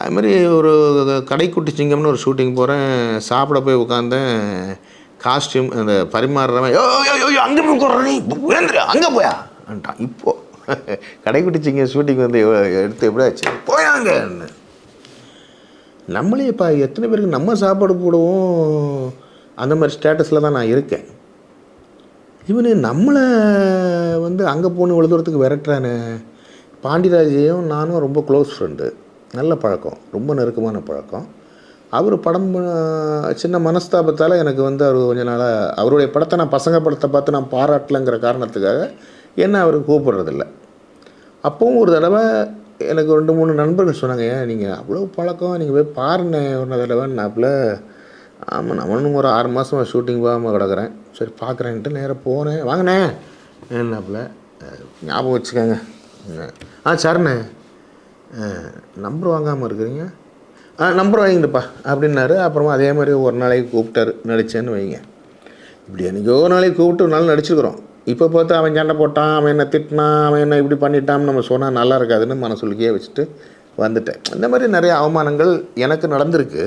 அதுமாதிரி ஒரு கடைக்குட்டி சிங்கம்னு ஒரு ஷூட்டிங் போகிறேன் சாப்பிட போய் உட்காந்தேன் காஸ்டியூம் அந்த பரிமாறுறவன் யோ யோ, யோ அங்கே போய் கொடுற நீ அங்கே போயா? அன்ட்டான். இப்போ கடைக்குட்டி சிங்கம் ஷூட்டிங் வந்து எடுத்து எப்படி ஆச்சு? போயாங்கன்னு நம்மளே இப்போ எத்தனை பேருக்கு நம்ம சாப்பாடு போடுவோம். அந்த மாதிரி ஸ்டேட்டஸில் தான் நான் இருக்கேன். இவனு நம்மளை வந்து அங்கே போகணும் இவ்வளோ தூரத்துக்கு பாண்டிராஜையும் நானும் ரொம்ப க்ளோஸ் ஃப்ரெண்டு நல்ல பழக்கம் ரொம்ப நெருக்கமான பழக்கம். அவர் படம் சின்ன மனஸ்தாபத்தால் எனக்கு வந்து அவர் கொஞ்ச நாளாக அவருடைய படத்தை நான் பசங்க படத்தை பார்த்து நான் பாராட்டலைங்கிற காரணத்துக்காக என்ன அவர் கூப்பிடுறதில்ல. அப்போவும் ஒரு தடவை எனக்கு ரெண்டு மூணு நண்பர்கள் சொன்னாங்க ஏன் நீங்கள் அவ்வளோ பழக்கம் நீங்கள் போய் பாருண்ணே ஒரு தடவைன்னாப்புல ஆமாம் நம்மளும் ஒரு ஆறு மாதம் ஷூட்டிங் போகாமல் கிடக்குறேன். சரி பார்க்குறேன்ட்டு நேராக போனேன். வாங்கண்ணே என்னாப்புல ஞாபகம் வச்சுக்கோங்க. ஆ சரிண்ணே. நம்பர் வாங்காமல் இருக்கிறீங்க? ஆ நம்பர் வாங்கிடுப்பா அப்படின்னாரு. அப்புறமா அதே மாதிரி ஒரு நாளைக்கு கூப்பிட்டாரு நடித்தேன்னு வைங்க. இப்படி எனக்கு ஒரு நாளைக்கு கூப்பிட்டு ஒரு நாள் நடிச்சுக்கிறோம் இப்போ பார்த்து அவன் சண்டை போட்டான் அவன் என்ன திட்டினான் அவன் என்ன இப்படி பண்ணிட்டான்னு நம்ம சொன்னால் நல்லா இருக்காதுன்னு மனசுலுக்கே வச்சுட்டு வந்துட்டேன். இந்த மாதிரி நிறைய அவமானங்கள் எனக்கு நடந்திருக்கு.